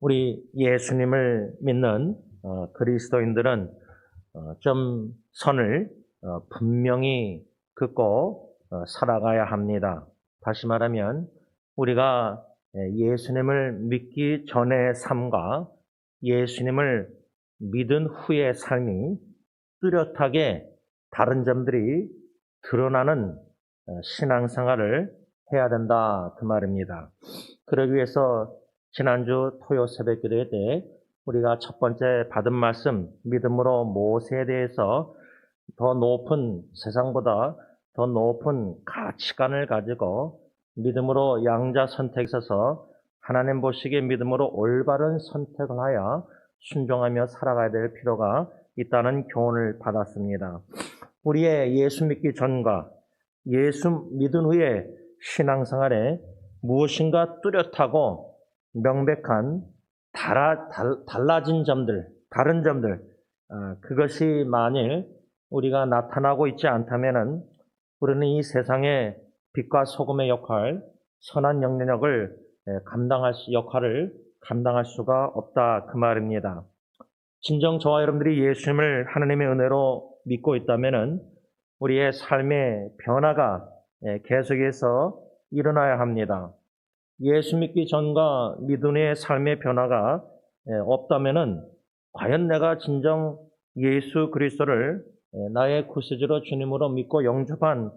우리 예수님을 믿는 어, 그리스도인들은 어, 좀 선을 어, 분명히 긋고 어, 살아가야 합니다. 다시 말하면 우리가 예, 예수님을 믿기 전의 삶과 예수님을 믿은 후의 삶이 뚜렷하게 다른 점들이 드러나는 어, 신앙생활을 해야 된다 그 말입니다. 그러기 위해서 지난주 토요 새벽 기도회 때 우리가 첫 번째 받은 말씀 믿음으로 모세에 대해서 더 높은 세상보다 더 높은 가치관을 가지고 믿음으로 양자 선택에 있어서 하나님 보시기에 믿음으로 올바른 선택을 하여 순종하며 살아가야 될 필요가 있다는 교훈을 받았습니다. 우리의 예수 믿기 전과 예수 믿은 후에 신앙생활에 무엇인가 뚜렷하고 명백한 달아, 달, 달라진 점들, 다른 점들, 아, 그것이 만일 우리가 나타나고 있지 않다면은 우리는 이 세상의 빛과 소금의 역할, 선한 영향력을 에, 감당할 수, 역할을 감당할 수가 없다 그 말입니다. 진정 저와 여러분들이 예수님을 하나님의 은혜로 믿고 있다면은 우리의 삶의 변화가 에, 계속해서 일어나야 합니다. 예수 믿기 전과 믿은 후의 삶의 변화가 에, 없다면은 과연 내가 진정 예수 그리스도를 에, 나의 구세주로 주님으로 믿고 영접한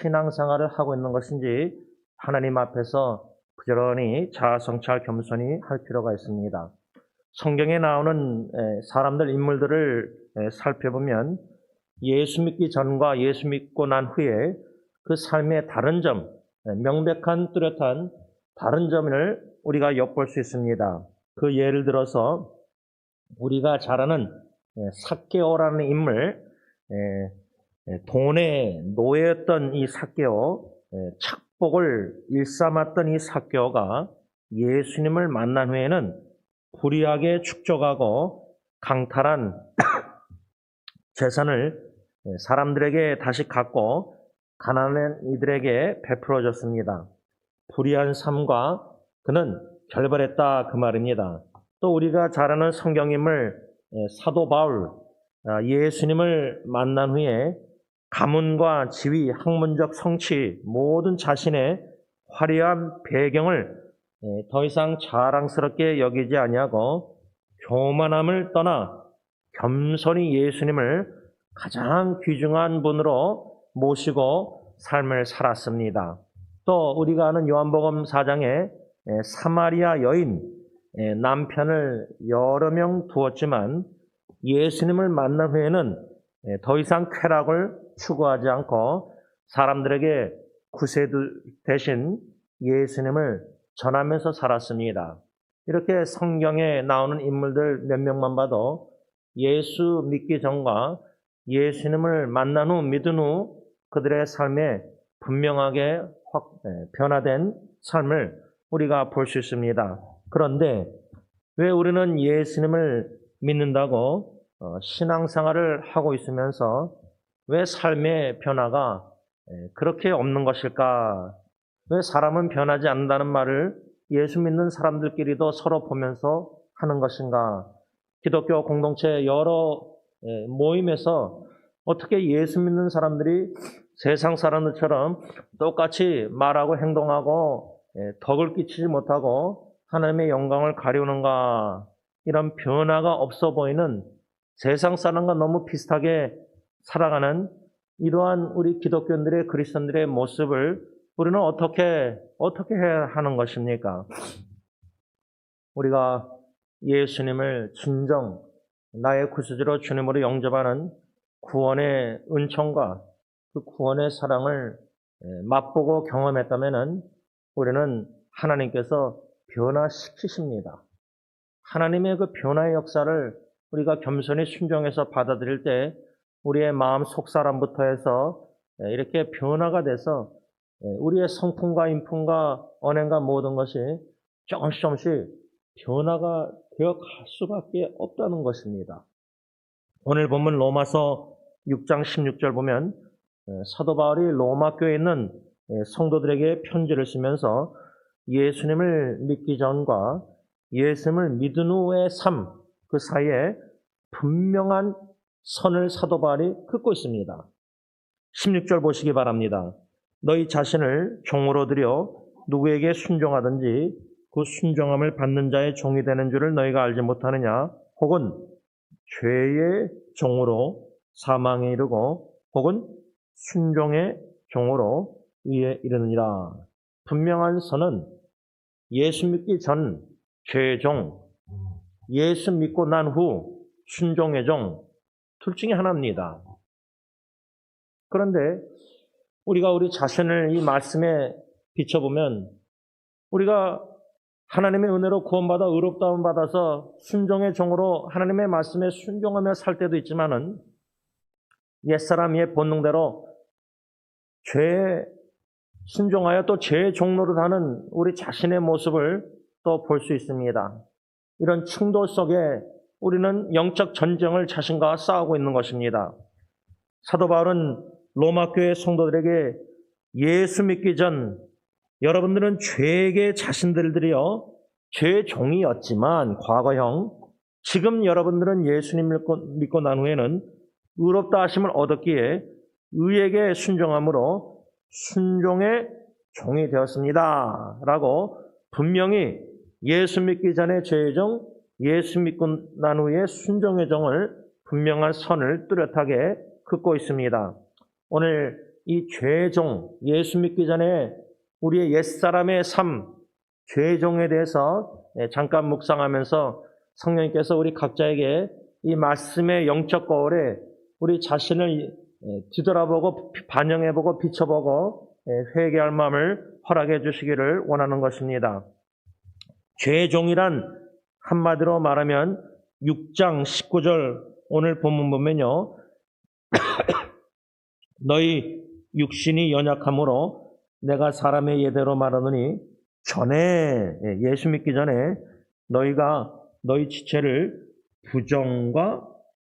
신앙생활을 하고 있는 것인지 하나님 앞에서 부지런히 자아성찰 겸손히 할 필요가 있습니다. 성경에 나오는 에, 사람들 인물들을 에, 살펴보면 예수 믿기 전과 예수 믿고 난 후에 그 삶의 다른 점, 에, 명백한 뚜렷한 다른 점을 우리가 엿볼 수 있습니다. 그 예를 들어서 우리가 잘 아는 사케오라는 인물, 에, 돈의 노예였던 이 사케오, 에, 착복을 일삼았던 이 사케오가 예수님을 만난 후에는 불의하게 축적하고 강탈한 재산을 사람들에게 다시 갖고 가난한 이들에게 베풀어 줬습니다. 불의한 삶과 그는 결별했다 그 말입니다. 또 우리가 잘 아는 성경임을 사도 바울 아, 예수님을 만난 후에 가문과 지위, 학문적 성취 모든 자신의 화려한 배경을 더 이상 자랑스럽게 여기지 아니하고 교만함을 떠나 겸손히 예수님을 가장 귀중한 분으로 모시고 삶을 살았습니다. 또 우리가 아는 요한복음 4장에 사마리아 여인 남편을 여러 명 두었지만 예수님을 만난 후에는 더 이상 쾌락을 추구하지 않고 사람들에게 구세주 대신 예수님을 전하면서 살았습니다. 이렇게 성경에 나오는 인물들 몇 명만 봐도 예수 믿기 전과 예수님을 만난 후 믿은 후 그들의 삶에 분명하게 확 변화된 삶을 우리가 볼 수 있습니다. 그런데 왜 우리는 예수님을 믿는다고 신앙생활을 하고 있으면서 왜 삶의 변화가 그렇게 없는 것일까? 왜 사람은 변하지 않는다는 말을 예수 믿는 사람들끼리도 서로 보면서 하는 것인가? 기독교 공동체 여러 모임에서 어떻게 예수 믿는 사람들이 세상 사람들처럼 똑같이 말하고 행동하고 덕을 끼치지 못하고 하나님의 영광을 가려는가? 이런 변화가 없어 보이는 세상 사람과 너무 비슷하게 살아가는 이러한 우리 기독교인들의 그리스도인들의 모습을 우리는 어떻게 어떻게 해야 하는 것입니까? 우리가 예수님을 진정 나의 구세주로 주님으로 영접하는 구원의 은총과 그 구원의 사랑을 맛보고 경험했다면 우리는 하나님께서 변화시키십니다. 하나님의 그 변화의 역사를 우리가 겸손히 순종해서 받아들일 때 우리의 마음 속 사람부터 해서 이렇게 변화가 돼서 우리의 성품과 인품과 언행과 모든 것이 조금씩 조금씩 변화가 되어 갈 수밖에 없다는 것입니다. 오늘 본문 로마서 6장 16절 보면 사도 바울이 로마 교회에 있는 성도들에게 편지를 쓰면서 예수님을 믿기 전과 예수님을 믿은 후의 삶, 그 사이에 분명한 선을 사도 바울이 긋고 있습니다. 16절 보시기 바랍니다. 너희 자신을 종으로 들여 누구에게 순종하든지 그 순종함을 받는 자의 종이 되는 줄을 너희가 알지 못하느냐? 혹은 죄의 종으로 사망에 이르고 혹은 순종의 종으로 의에 이르느니라. 분명한 선은 예수 믿기 전 죄의 종, 예수 믿고 난 후 순종의 종, 둘 중에 하나입니다. 그런데 우리가 우리 자신을 이 말씀에 비춰보면 우리가 하나님의 은혜로 구원받아 의롭다움 받아서 순종의 종으로 하나님의 말씀에 순종하며 살 때도 있지만은 옛사람의 본능대로 죄에 순종하여 또 죄의 종로를 하는 우리 자신의 모습을 또 볼 수 있습니다. 이런 충돌 속에 우리는 영적 전쟁을 자신과 싸우고 있는 것입니다. 사도 바울은 로마 교회 성도들에게 예수 믿기 전 여러분들은 죄에게 자신들을 들여 죄의 종이었지만 과거형 지금 여러분들은 예수님 믿고 난 후에는 의롭다 하심을 얻었기에 의에게 순종함으로 순종의 종이 되었습니다. 라고 분명히 예수 믿기 전에 죄의 종, 예수 믿고 난 후에 순종의 종을 분명한 선을 뚜렷하게 긋고 있습니다. 오늘 이 죄의 종, 예수 믿기 전에 우리의 옛사람의 삶, 죄의 종에 대해서 예, 잠깐 묵상하면서 성령님께서 우리 각자에게 이 말씀의 영적 거울에 우리 자신을 예, 뒤돌아보고 반영해보고 비춰보고 예, 회개할 마음을 허락해 주시기를 원하는 것입니다. 죄의 종이란 한마디로 말하면 6장 19절 오늘 본문 보면요. 너희 육신이 연약함으로 내가 사람의 예대로 말하느니 전에 예, 예수 믿기 전에 너희가 너희 지체를 부정과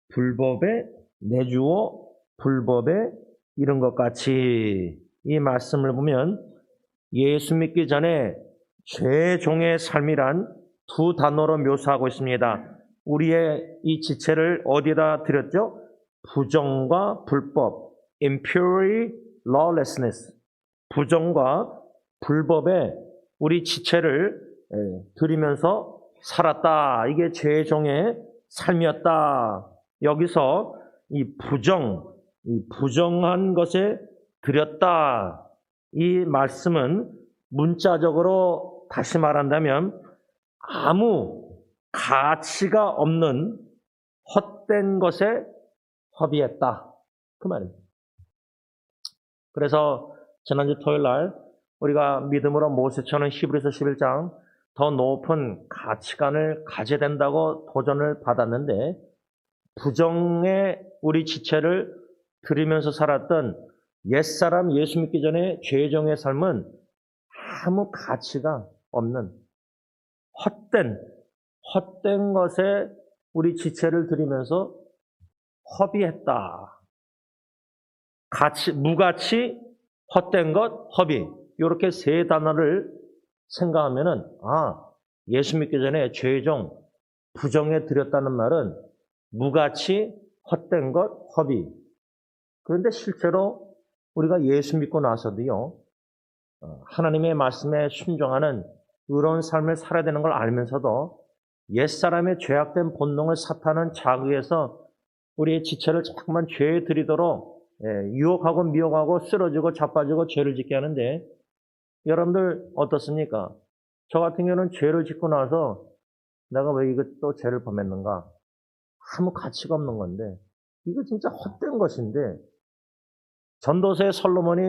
불법에 내주어 불법에 이런 것 같이 이 말씀을 보면 예수 믿기 전에 죄종의 삶이란 두 단어로 묘사하고 있습니다. 우리의 이 지체를 어디다 드렸죠? 부정과 불법, impurity, lawlessness. 부정과 불법에 우리 지체를 드리면서 살았다. 이게 죄종의 삶이었다. 여기서 이 부정, 이 부정한 것에 드렸다. 이 말씀은 문자적으로 다시 말한다면 아무 가치가 없는 헛된 것에 허비했다. 그 말입니다. 그래서 지난주 토요일 날 우리가 믿음으로 모세처는 히브리서 11장 더 높은 가치관을 가져야 된다고 도전을 받았는데 부정의 우리 지체를 들이면서 살았던 옛사람 예수 믿기 전에 죄정의 삶은 아무 가치가 없는 헛된 헛된 것에 우리 지체를 들이면서 허비했다. 가치 무가치 헛된 것 허비 이렇게 세 단어를 생각하면은 아 예수 믿기 전에 죄종 부정에 들였다는 말은 무가치 헛된 것 허비 그런데 실제로 우리가 예수 믿고 나서도요 어, 하나님의 말씀에 순종하는 의로운 삶을 살아야 되는 걸 알면서도 옛사람의 죄악된 본능을 사탄은 자극해서 우리의 지체를 자꾸만 죄에 들이도록 예, 유혹하고 미혹하고 쓰러지고 자빠지고 죄를 짓게 하는데 여러분들 어떻습니까? 저 같은 경우는 죄를 짓고 나서 내가 왜또 죄를 범했는가? 아무 가치가 없는 건데 이거 진짜 헛된 것인데 전도서의 솔로몬이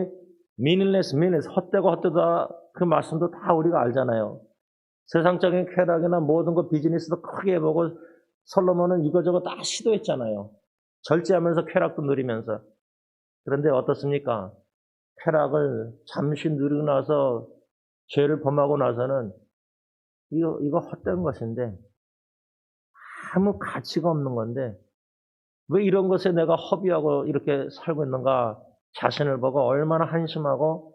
meaningless, meaningless, 헛되고 헛되다 그 말씀도 다 우리가 알잖아요. 세상적인 쾌락이나 모든 거 비즈니스도 크게 해보고 솔로몬은 이거저거 다 시도했잖아요. 절제하면서 쾌락도 누리면서. 그런데 어떻습니까? 쾌락을 잠시 누리고 나서 죄를 범하고 나서는 이거, 이거 헛된 것인데 아무 가치가 없는 건데 왜 이런 것에 내가 허비하고 이렇게 살고 있는가 자신을 보고 얼마나 한심하고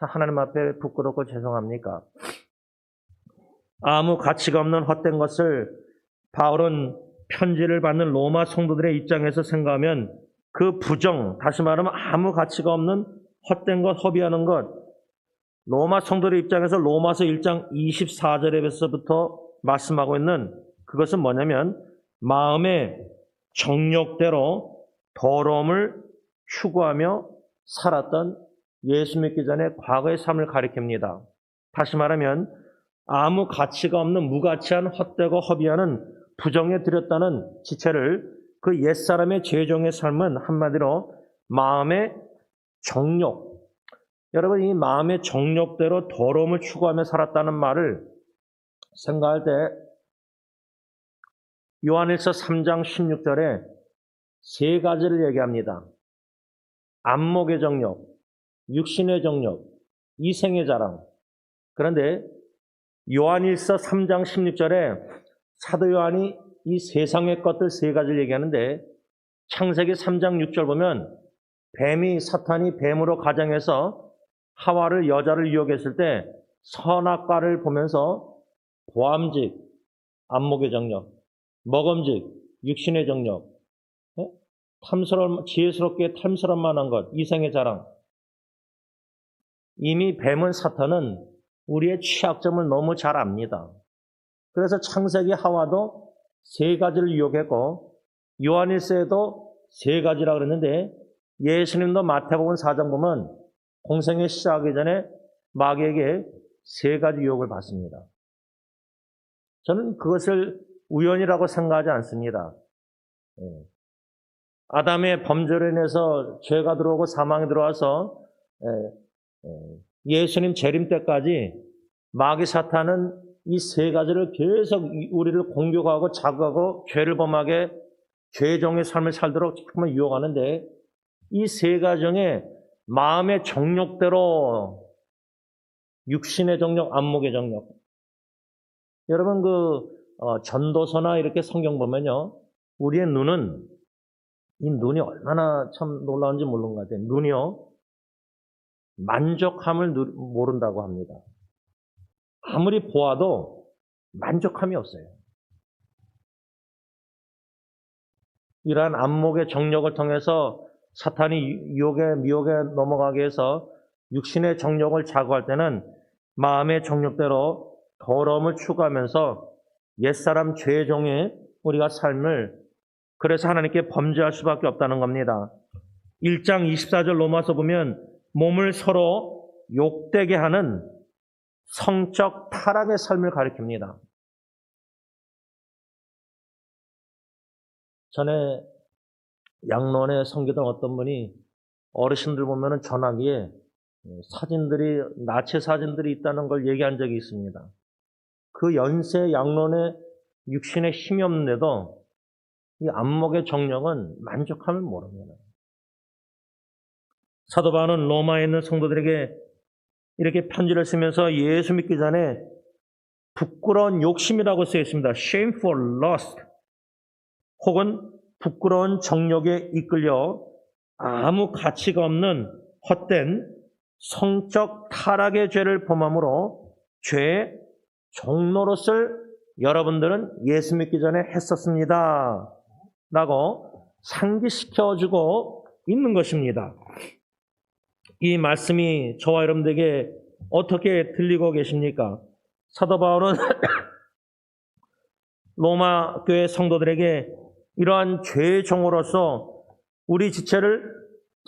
하나님 앞에 부끄럽고 죄송합니까? 아무 가치가 없는 헛된 것을 바울은 편지를 받는 로마 성도들의 입장에서 생각하면 그 부정, 다시 말하면 아무 가치가 없는 헛된 것, 허비하는 것, 로마 성도의 입장에서 로마서 1장 24절에서부터 말씀하고 있는 그것은 뭐냐면 마음의 정욕대로 더러움을 추구하며 살았던 예수 믿기 전에 과거의 삶을 가리킵니다. 다시 말하면 아무 가치가 없는 무가치한 헛되고 허비하는 부정에 들였다는 지체를 그 옛사람의 죄종의 삶은 한마디로 마음의 정욕, 여러분 이 마음의 정욕대로 더러움을 추구하며 살았다는 말을 생각할 때 요한일서 3장 16절에 세 가지를 얘기합니다. 안목의 정욕, 육신의 정욕, 이생의 자랑. 그런데 요한일서 3장 16절에 사도 요한이 이 세상의 것들 세 가지를 얘기하는데 창세기 3장 6절 보면 뱀이 사탄이 뱀으로 가정해서 하와를 여자를 유혹했을 때 선악과를 보면서 보암직, 안목의 정력, 먹음직, 육신의 정력, 예? 탐스러운, 지혜스럽게 탐스러운 만한 것, 이생의 자랑. 이미 뱀은 사탄은 우리의 취약점을 너무 잘 압니다. 그래서 창세기 하와도 세 가지를 유혹했고, 요한일서에도 세 가지라 그랬는데, 예수님도 마태복음 4장 보면 공생의 시작하기 전에 마귀에게 세 가지 유혹을 받습니다. 저는 그것을 우연이라고 생각하지 않습니다. 예. 아담의 범죄로 인해서 죄가 들어오고 사망이 들어와서 예, 예수님 재림 때까지 마귀 사탄은 이 세 가지를 계속 우리를 공격하고 자극하고 죄를 범하게 죄종의 삶을 살도록 정말 유혹하는데 이 세 가정에 마음의 정욕대로 육신의 정욕, 안목의 정욕. 여러분 그 어, 전도서나 이렇게 성경 보면요, 우리의 눈은 이 눈이 얼마나 참 놀라운지 모르는 것 같아요. 눈이요 만족함을 누, 모른다고 합니다. 아무리 보아도 만족함이 없어요. 이러한 안목의 정력을 통해서 사탄이 유혹에 미혹에 넘어가게 해서 육신의 정욕을 자극할 때는 마음의 정욕대로 더러움을 추구하면서 옛사람 죄의 종에 우리가 삶을 그래서 하나님께 범죄할 수밖에 없다는 겁니다. 1장 24절 로마서 보면 몸을 서로 욕되게 하는 성적 타락의 삶을 가리킵니다. 전에 양론에 섬기던 어떤 분이 어르신들 보면은 전화기에 사진들이 나체 사진들이 있다는 걸 얘기한 적이 있습니다. 그 연세 양론에 육신에 힘이 없는데도 이 안목의 정력은 만족함을 모릅니다. 사도 바울은 로마에 있는 성도들에게 이렇게 편지를 쓰면서 예수 믿기 전에 부끄러운 욕심이라고 쓰여 있습니다. shameful lust 혹은 부끄러운 정욕에 이끌려 아무 가치가 없는 헛된 성적 타락의 죄를 범함으로 죄의 종로로을 여러분들은 예수 믿기 전에 했었습니다. 라고 상기시켜주고 있는 것입니다. 이 말씀이 저와 여러분들에게 어떻게 들리고 계십니까? 사도 바울은 로마 교회 성도들에게 이러한 죄의 종으로서 우리 지체를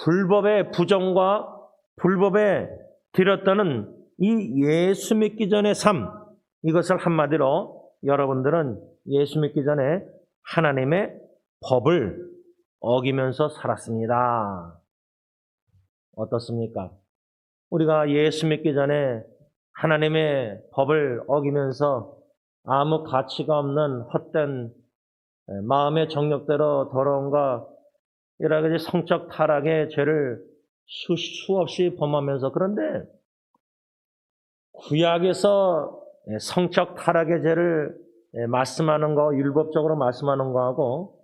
불법의 부정과 불법에 들였다는 이 예수 믿기 전의 삶, 이것을 한마디로 여러분들은 예수 믿기 전에 하나님의 법을 어기면서 살았습니다. 어떻습니까? 우리가 예수 믿기 전에 하나님의 법을 어기면서 아무 가치가 없는 헛된 예, 마음의 정력대로 더러움과 여러 가지 성적 타락의 죄를 수, 수없이 범하면서 그런데 구약에서 예, 성적 타락의 죄를 예, 말씀하는 거, 율법적으로 말씀하는 거하고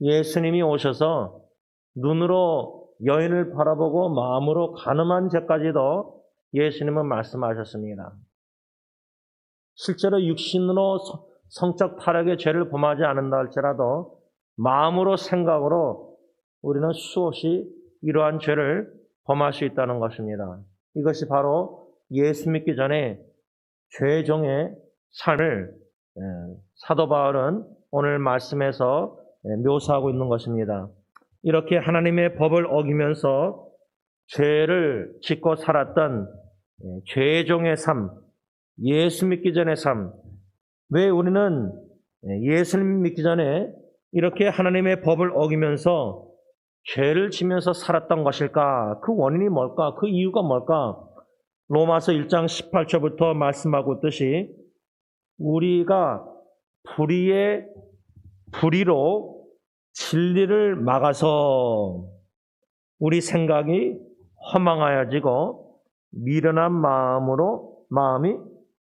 예수님이 오셔서 눈으로 여인을 바라보고 마음으로 가늠한 죄까지도 예수님은 말씀하셨습니다. 실제로 육신으로 성- 성적 타락의 죄를 범하지 않는다 할지라도 마음으로 생각으로 우리는 수없이 이러한 죄를 범할 수 있다는 것입니다. 이것이 바로 예수 믿기 전에 죄종의 삶을 예, 사도 바울은 오늘 말씀에서 예, 묘사하고 있는 것입니다. 이렇게 하나님의 법을 어기면서 죄를 짓고 살았던 예, 죄종의 삶, 예수 믿기 전의 삶. 왜 우리는 예, 예수님 믿기 전에 이렇게 하나님의 법을 어기면서 죄를 지면서 살았던 것일까? 그 원인이 뭘까? 그 이유가 뭘까? 로마서 1장 18절부터 말씀하고 있듯이 우리가 불의의 불의로 진리를 막아서 우리 생각이 허망하여지고 미련한 마음으로 마음이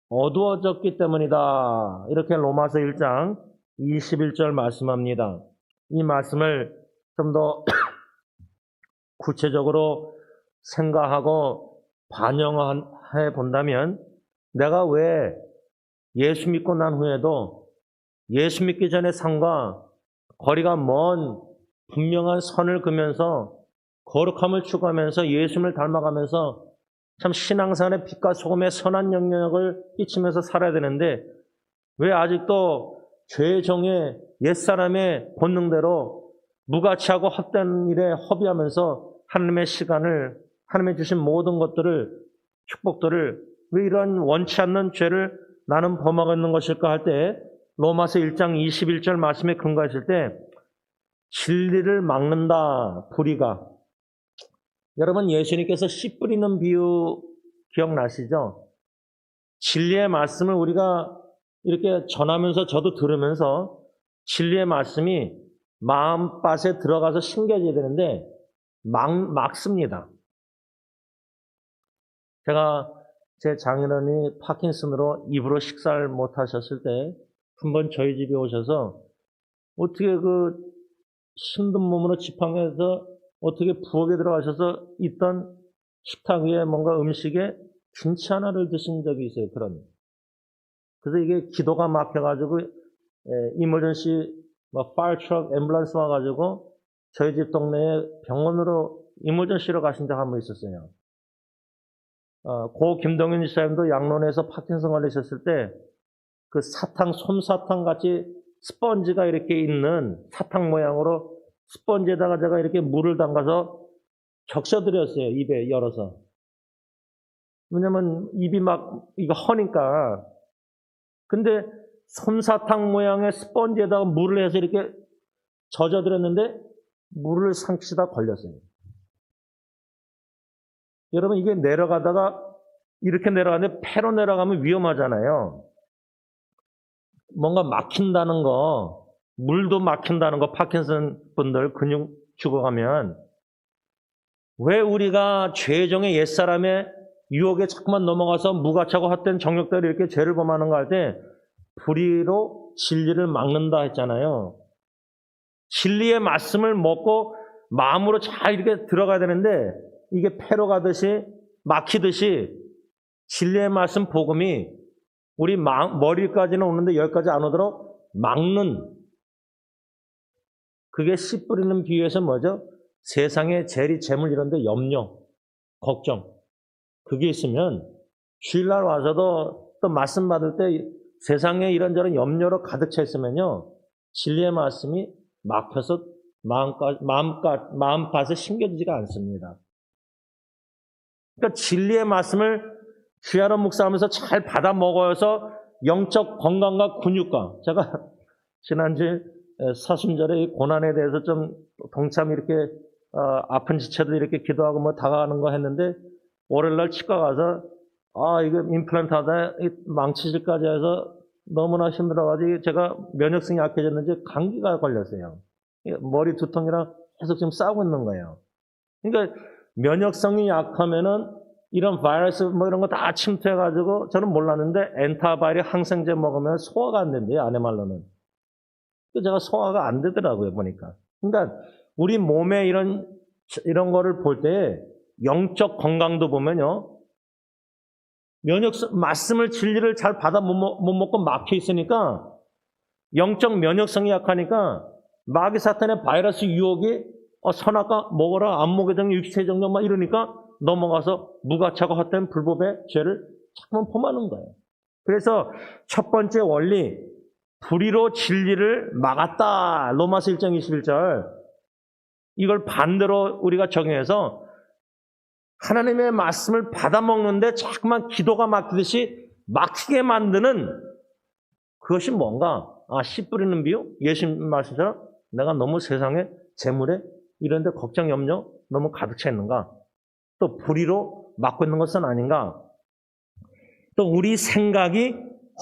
어두워졌기 때문이다. 이렇게 로마서 1장 21절 말씀합니다. 이 말씀을 좀 더 구체적으로 생각하고 반영해 본다면 내가 왜 예수 믿고 난 후에도 예수 믿기 전의 삶과 거리가 먼 분명한 선을 그면서 거룩함을 추구하면서 예수님을 닮아가면서 참 신앙생활의 빛과 소금의 선한 영향을 끼치면서 살아야 되는데 왜 아직도 죄의 정의 옛사람의 본능대로 무가치하고 헛된 일에 허비하면서 하나님의 시간을 하나님의 주신 모든 것들을 축복들을 왜 이런 원치 않는 죄를 나는 범하고 있는 것일까 할 때 로마서 1장 21절 말씀에 근거했을 때 진리를 막는다 불의가 여러분 예수님께서 씨 뿌리는 비유 기억나시죠? 진리의 말씀을 우리가 이렇게 전하면서 저도 들으면서 진리의 말씀이 마음밭에 들어가서 심겨져야 되는데 막, 막습니다. 제가 제 장인어른이 파킨슨으로 입으로 식사를 못 하셨을 때 한번 저희 집에 오셔서 어떻게 그 힘든 몸으로 지팡이에서 어떻게 부엌에 들어가셔서 있던 식탁 위에 뭔가 음식에 김치 하나를 드신 적이 있어요. 그런. 그래서 이게 기도가 막혀가지고 이머전시 뭐 파이어 트럭 앰뷸런스 와가지고 저희 집 동네에 병원으로 이머전시로 가신 적 한 번 있었어요. 어, 고 김동윤 지사님도 양론에서 파킨슨 걸리셨을 때 그 사탕, 솜사탕 같이 스펀지가 이렇게 있는 사탕 모양으로 스펀지에다가 제가 이렇게 물을 담가서 적셔드렸어요. 입에 열어서. 왜냐면 입이 막 이거 허니까. 근데 솜사탕 모양의 스펀지에다가 물을 해서 이렇게 젖어드렸는데 물을 삼키다 걸렸어요. 여러분 이게 내려가다가 이렇게 내려가는데 패로 내려가면 위험하잖아요. 뭔가 막힌다는 거, 물도 막힌다는 거, 파킨슨 분들 근육 죽어가면 왜 우리가 죄정의 옛사람의 유혹에 자꾸만 넘어가서 무가차고 헛된 정욕대로 이렇게 죄를 범하는가 할 때 불의로 진리를 막는다 했잖아요. 진리의 말씀을 먹고 마음으로 잘 이렇게 들어가야 되는데 이게 패로 가듯이 막히듯이 진리의 말씀 복음이 우리 마- 머리까지는 오는데 여기까지 안 오도록 막는 그게 씨 뿌리는 비유에서 뭐죠? 세상에 재리, 재물 이런데 염려, 걱정 그게 있으면 주일날 와서도 또 말씀 받을 때 세상에 이런저런 염려로 가득 차 있으면요 진리의 말씀이 막혀서 마음까, 마음까, 마음밭에 심겨지지가 않습니다. 그러니까 진리의 말씀을 귀하로 묵상하면서 잘 받아 먹어서 영적 건강과 근육과 제가 지난주 사순절에 이 고난에 대해서 좀 동참 이렇게 어, 아픈 지체도 이렇게 기도하고 뭐 다가가는 거 했는데 월요일날 치과 가서 아 이거 임플란트 하다 이 망치질까지 해서 너무나 힘들어가지고 제가 면역성이 약해졌는지 감기가 걸렸어요. 이 머리 두통이랑 계속 지금 싸우고 있는 거예요. 그러니까 면역성이 약하면은 이런 바이러스 뭐 이런 거 다 침투해가지고 저는 몰랐는데 엔타바이럴 항생제 먹으면 소화가 안 된대요 아내 말로는. 그 제가 소화가 안 되더라고요 보니까. 그러니까 우리 몸에 이런 이런 거를 볼 때 영적 건강도 보면요 면역 말씀을 진리를 잘 받아 못 먹고 막혀 있으니까 영적 면역성이 약하니까 마귀 사탄의 바이러스 유혹이 어, 선악과 먹어라 안 먹게 되면 육체 정령 막 이러니까 넘어가서 무가차고 헛된 불법의 죄를 자꾸만 범하는 거예요. 그래서 첫 번째 원리 불의로 진리를 막았다. 로마서 1장 21절. 이걸 반대로 우리가 적용해서 하나님의 말씀을 받아먹는데 자꾸만 기도가 막히듯이 막히게 만드는 그것이 뭔가? 아, 씨 뿌리는 비유? 예수님 말씀처럼 내가 너무 세상에 재물에 이런 데 걱정, 염려 너무 가득 차 있는가? 또 불의로 막고 있는 것은 아닌가? 또 우리 생각이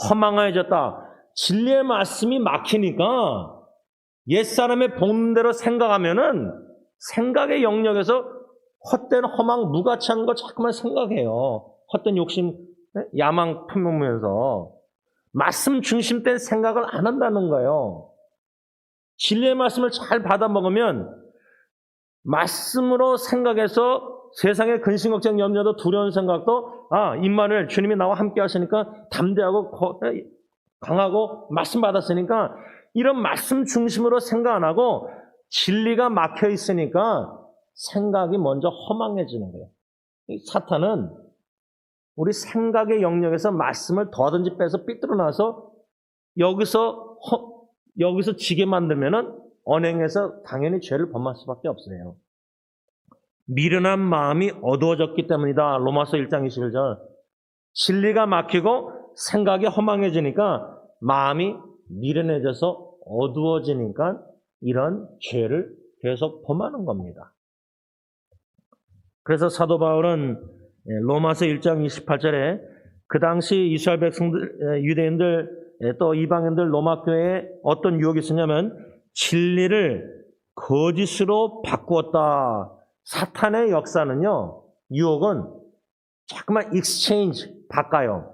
허망해졌다. 진리의 말씀이 막히니까 옛사람의 본대로 생각하면은 생각의 영역에서 헛된 허망 무가치한 거 자꾸만 생각해요. 헛된 욕심, 네? 야망 품으면서 말씀 중심된 생각을 안 한다는 거예요. 진리의 말씀을 잘 받아 먹으면 말씀으로 생각해서 세상의 근심 걱정 염려도 두려운 생각도 아 임마누엘 주님이 나와 함께 하시니까 담대하고 거- 강하고 말씀 받았으니까 이런 말씀 중심으로 생각 안 하고 진리가 막혀 있으니까 생각이 먼저 허망해지는 거예요. 이 사탄은 우리 생각의 영역에서 말씀을 더든지 빼서 삐뚤어놔서 여기서 허- 여기서 지게 만들면은 언행에서 당연히 죄를 범할 수밖에 없어요. 미련한 마음이 어두워졌기 때문이다. 로마서 1장 21절. 진리가 막히고 생각이 허망해지니까 마음이 미련해져서 어두워지니까 이런 죄를 계속 범하는 겁니다. 그래서 사도 바울은 예, 로마서 1장 28절에 그 당시 이스라엘 백성들, 예, 유대인들, 예, 또 이방인들 로마 교회에 어떤 유혹이 있었냐면 진리를 거짓으로 바꾸었다. 사탄의 역사는요, 유혹은 자꾸만 익스체인지, 바꿔요.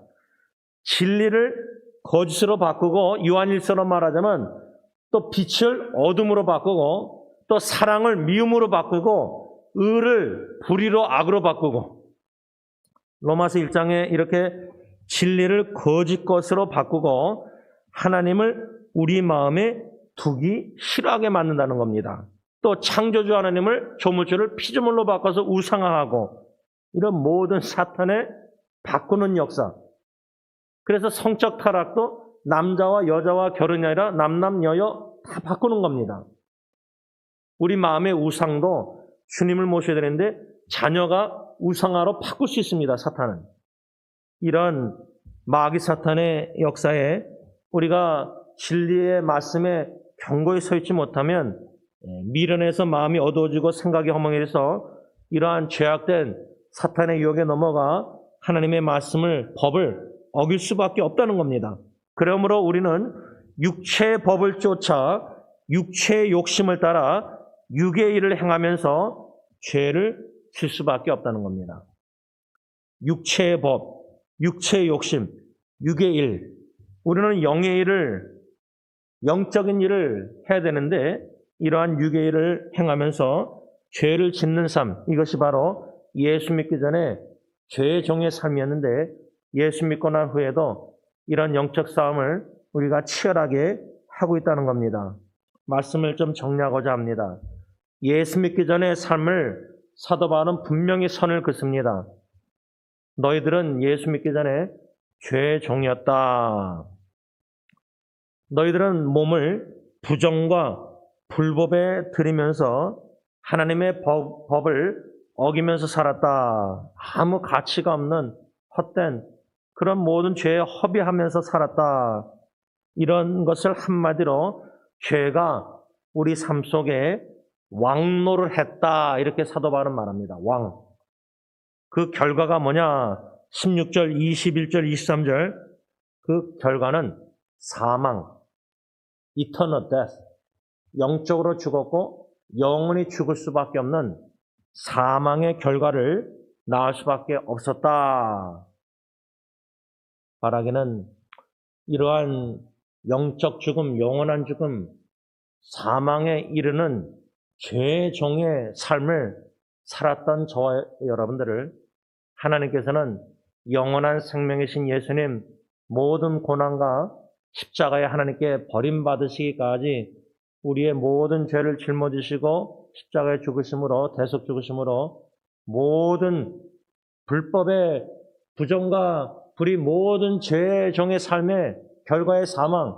진리를 거짓으로 바꾸고 요한일서로 말하자면 또 빛을 어둠으로 바꾸고 또 사랑을 미움으로 바꾸고 의를 불의로 악으로 바꾸고 로마서 1장에 이렇게 진리를 거짓 것으로 바꾸고 하나님을 우리 마음에 두기 싫어하게 만든다는 겁니다. 또 창조주 하나님을 조물주를 피조물로 바꿔서 우상화하고 이런 모든 사탄의 바꾸는 역사. 그래서 성적 타락도 남자와 여자와 결혼이 아니라 남남여여 다 바꾸는 겁니다. 우리 마음의 우상도 주님을 모셔야 되는데 자녀가 우상화로 바꿀 수 있습니다. 사탄은. 이런 마귀 사탄의 역사에 우리가 진리의 말씀에 경고에 서 있지 못하면 예, 미련해서 마음이 어두워지고 생각이 허망해서 이러한 죄악된 사탄의 유혹에 넘어가 하나님의 말씀을 법을 어길 수밖에 없다는 겁니다. 그러므로 우리는 육체의 법을 쫓아 육체의 욕심을 따라 육의 일을 행하면서 죄를 질 수밖에 없다는 겁니다. 육체의 법, 육체의 욕심, 육의 일. 우리는 영의 일을, 영적인 일을 해야 되는데 이러한 일을 행하면서 죄를 짓는 삶, 이것이 바로 예수 믿기 전에 죄의 종의 삶이었는데 예수 믿고 난 후에도 이런 영적 싸움을 우리가 치열하게 하고 있다는 겁니다. 말씀을 좀 정리하고자 합니다. 예수 믿기 전의 삶을 사도 바울은 분명히 선을 긋습니다. 너희들은 예수 믿기 전에 죄의 종이었다. 너희들은 몸을 부정과 불법에 들이면서 하나님의 법, 법을 어기면서 살았다. 아무 가치가 없는 헛된 그런 모든 죄에 허비하면서 살았다. 이런 것을 한마디로 죄가 우리 삶 속에 왕노를 했다. 이렇게 사도 바울은 말합니다. 왕. 그 결과가 뭐냐? 16절, 21절, 23절. 그 결과는 사망. Eternal death. 영적으로 죽었고 영원히 죽을 수밖에 없는 사망의 결과를 낳을 수밖에 없었다. 말하기는 이러한 영적 죽음, 영원한 죽음, 사망에 이르는 죄의 종의 삶을 살았던 저와 여러분들을 하나님께서는 영원한 생명이신 예수님 모든 고난과 십자가에 하나님께 버림받으시기까지 우리의 모든 죄를 짊어지시고 십자가에 죽으심으로 대속 죽으심으로 모든 불법의 부정과 불이 모든 죄의 종의 삶의 결과의 사망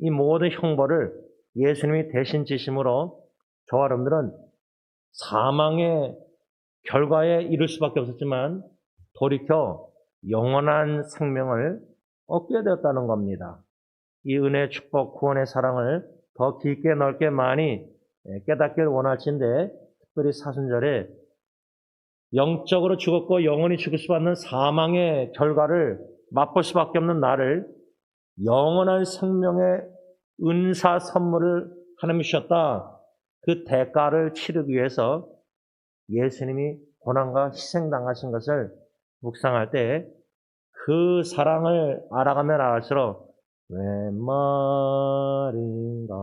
이 모든 형벌을 예수님이 대신 지심으로 저와 여러분들은 사망의 결과에 이를 수밖에 없었지만 돌이켜 영원한 생명을 얻게 되었다는 겁니다. 이 은혜, 축복, 구원의 사랑을 더 깊게 넓게 많이 깨닫기를 원할진데 특별히 사순절에 영적으로 죽었고 영원히 죽을 수밖에 없는 사망의 결과를 맛볼 수밖에 없는 나를 영원한 생명의 은사 선물을 하나님이 주셨다. 그 대가를 치르기 위해서 예수님이 고난과 희생당하신 것을 묵상할 때 그 사랑을 알아가면 알수록 왜 말인가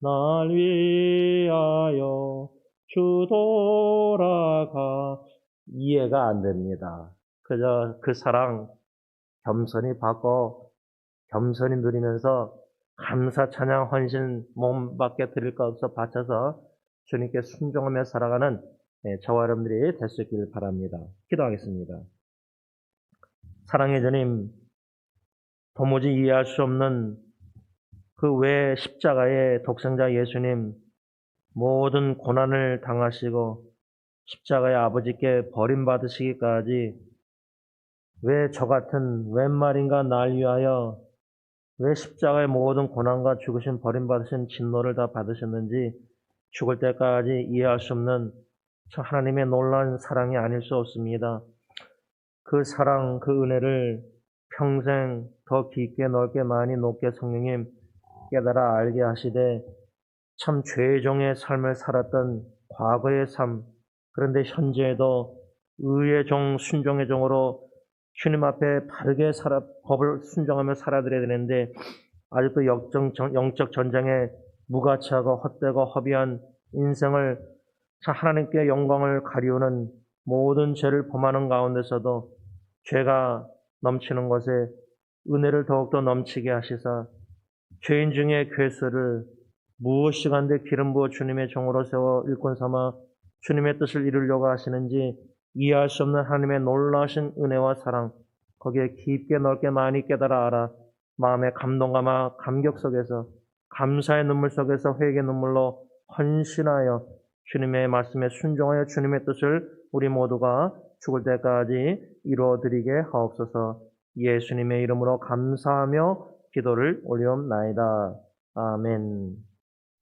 날 위하여 주 돌아가 이해가 안 됩니다. 그저 그 사랑 겸손히 받고 겸손히 누리면서 감사 찬양 헌신 몸밖에 드릴 것 없어 바쳐서 주님께 순종하며 살아가는 예, 저와 여러분들이 될 수 있기를 바랍니다. 기도하겠습니다. 사랑의 주님, 도무지 이해할 수 없는 그 외 십자가의 독생자 예수님 모든 고난을 당하시고 십자가의 아버지께 버림받으시기까지 왜 저 같은 웬 말인가 날 위하여 왜 십자가의 모든 고난과 죽으신 버림받으신 진노를 다 받으셨는지 죽을 때까지 이해할 수 없는 저 하나님의 놀라운 사랑이 아닐 수 없습니다. 그 사랑, 그 은혜를 평생 더 깊게 넓게 많이 높게 성령님 깨달아 알게 하시되 참 죄종의 삶을 살았던 과거의 삶 그런데 현재에도 의의 종, 순종의 종으로 주님 앞에 바르게 살아, 법을 순종하며 살아드려야 되는데 아직도 역정, 영적 전쟁에 무가치하고 헛되고 허비한 인생을 하나님께 영광을 가리우는 모든 죄를 범하는 가운데서도 죄가 넘치는 것에 은혜를 더욱더 넘치게 하시사 죄인 중에 괴수를 무엇이간데 기름 부어 주님의 종으로 세워 일꾼 삼아 주님의 뜻을 이루려고 하시는지 이해할 수 없는 하나님의 놀라신 은혜와 사랑 거기에 깊게 넓게 많이 깨달아 알아 마음의 감동감과 감격 속에서 감사의 눈물 속에서 회개의 눈물로 헌신하여 주님의 말씀에 순종하여 주님의 뜻을 우리 모두가 죽을 때까지 이루어드리게 하옵소서 예수님의 이름으로 감사하며 기도를 올리옵나이다. 아멘.